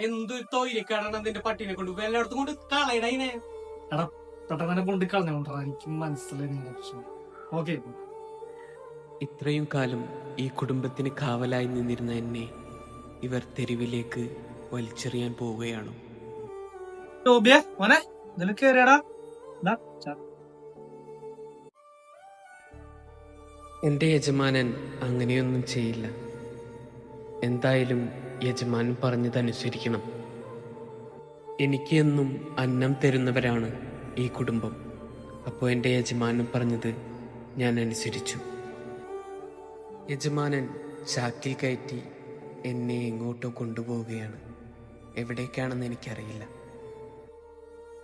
എന്ത് തൊയിലേക്കാടാണ് അതിന്റെ പട്ടിനെ കൊണ്ട്? എല്ലായിടത്തും കൊണ്ട് കളയടതിനെ പെട്ടെന്നെ കൊണ്ട് കളഞ്ഞോണ്ടാ. എനിക്ക് മനസ്സിലായി നിങ്ങളുടെ പ്രശ്നം. ഓക്കെ ഇത്രയും കാലം ഈ കുടുംബത്തിന് കാവലായി നിന്നിരുന്ന എന്നെ ഇവർ തെരുവിലേക്ക് വലിച്ചെറിയാൻ പോവുകയാണ്. ടോബിയെ മോനെ കേറിയടാ. ദാ, എന്റെ യജമാനൻ അങ്ങനെയൊന്നും ചെയ്യില്ല. എന്തായാലും യജമാൻ പറഞ്ഞതനുസരിക്കണം. എനിക്ക് എന്നും അന്നം തരുന്നവരാണ് ഈ കുടുംബം. അപ്പോൾ എന്റെ യജമാനൻ പറഞ്ഞത് ഞാൻ അനുസരിച്ചു. യജമാനൻ ചാക്കിൽ കയറ്റി എന്നെ എങ്ങോട്ടോ കൊണ്ടുപോവുകയാണ്. എവിടേക്കാണെന്ന് എനിക്കറിയില്ല.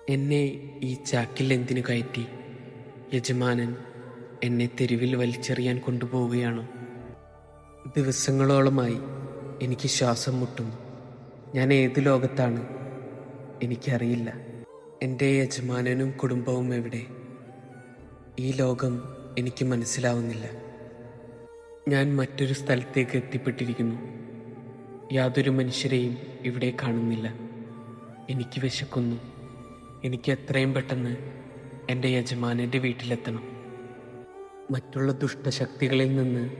എന്നെ ഈ ചാക്കിൽ എന്തിനു കയറ്റി? യജമാനൻ എന്നെ തെരുവിൽ വലിച്ചെറിയാൻ കൊണ്ടുപോവുകയാണോ. ദിവസങ്ങളോളമായി എനിക്ക് ശ്വാസം മുട്ടും. ഞാൻ ഏത് ലോകത്താണ്? എനിക്കറിയില്ല. എന്റെ യജമാനനും കുടുംബവും എവിടെ? ഈ ലോകം എനിക്ക് മനസ്സിലാവുന്നില്ല. ഞാൻ മറ്റൊരു സ്ഥലത്തേക്ക് എത്തിപ്പെട്ടിരിക്കുന്നു. യാതൊരു മനുഷ്യരെയും ഇവിടെ കാണുന്നില്ല. എനിക്ക് വിശക്കുന്നു. എനിക്ക് എത്രയും പെട്ടെന്ന് എന്റെ യജമാനന്റെ വീട്ടിലെത്തണം. മറ്റുള്ള ദുഷ്ടശക്തികളിൽ നിന്ന്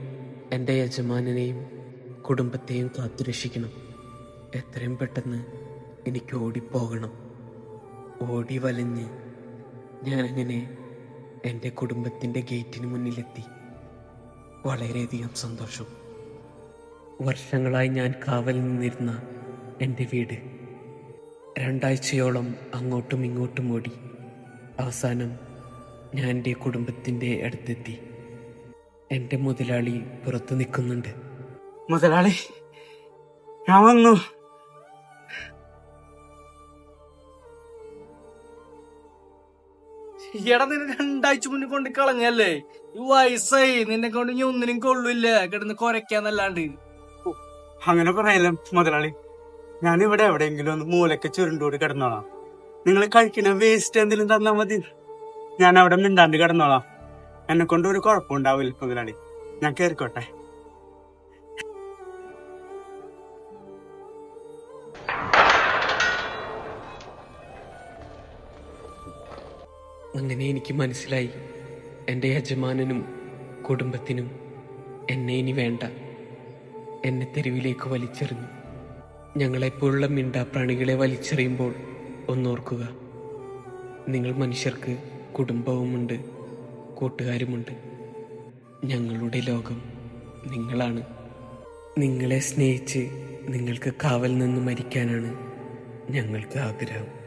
എന്റെ യജമാനനെയും കുടുംബത്തെയും കാത്തുരക്ഷിക്കണം. എത്രയും പെട്ടെന്ന് എനിക്ക് ഓടിപ്പോകണം. ഓടി വലഞ്ഞ് ഞാനങ്ങനെ എന്റെ കുടുംബത്തിന്റെ ഗേറ്റിന് മുന്നിലെത്തി. വളരെയധികം സന്തോഷം. വർഷങ്ങളായി ഞാൻ കാവൽ നിന്നിരുന്ന എന്റെ വീട് രണ്ടാഴ്ചയോളം അങ്ങോട്ടും ഇങ്ങോട്ടും ഓടി. അവസാനം ഞാൻ എന്റെ കുടുംബത്തിന്റെ അടുത്തെത്തി. എന്റെ മുതലാളി പുറത്തു നിൽക്കുന്നുണ്ട്. മുതലാളി ഞാൻ വന്നു. എടാ നിന്നെ രണ്ടാഴ്ച മുന്നേ കൊണ്ട് കളഞ്ഞല്ലേ? ഈ വയസ്സായി. നിന്നെ കൊണ്ട് ഇനി ഒന്നിനും കൊള്ളൂല്ല. കിടന്ന് കൊരക്കാന്നല്ലാണ്ട് അങ്ങനെ പറയല്ല മുതലാളി. ഞാൻ ഇവിടെ എവിടെയെങ്കിലും ഒന്ന് മൂലക്ക് ചുരുണ്ടോട് കിടന്നോളാം. നിങ്ങൾ കഴിക്കുന്ന വേസ്റ്റ് എന്തെങ്കിലും തന്നാ മതി. ഞാൻ അവിടെ മിണ്ടാണ്ട് കിടന്നോളാം. എന്നെ കൊണ്ട് ഒരു കുഴപ്പമുണ്ടാവില്ല മുതലാളി. ഞാൻ കേറിക്കോട്ടെ. അങ്ങനെ എനിക്ക് മനസ്സിലായി. എന്റെ യജമാനനും കുടുംബത്തിനും എന്നെ ഇനി വേണ്ട. എന്നെ തെരുവിലേക്ക് വലിച്ചെറിഞ്ഞു. ഞങ്ങളെപ്പോലുള്ള മിണ്ടാപ്രാണികളെ വലിച്ചെറിയുമ്പോൾ ഒന്നോർക്കുക. നിങ്ങൾ മനുഷ്യർക്ക് കുടുംബവുമുണ്ട് കൂട്ടുകാരുമുണ്ട്. ഞങ്ങളുടെ ലോകം നിങ്ങളാണ്. നിങ്ങളെ സ്നേഹിച്ച് നിങ്ങൾക്ക് കാവൽ നിന്ന് മരിക്കാനാണ് ഞങ്ങൾക്ക് ആഗ്രഹം.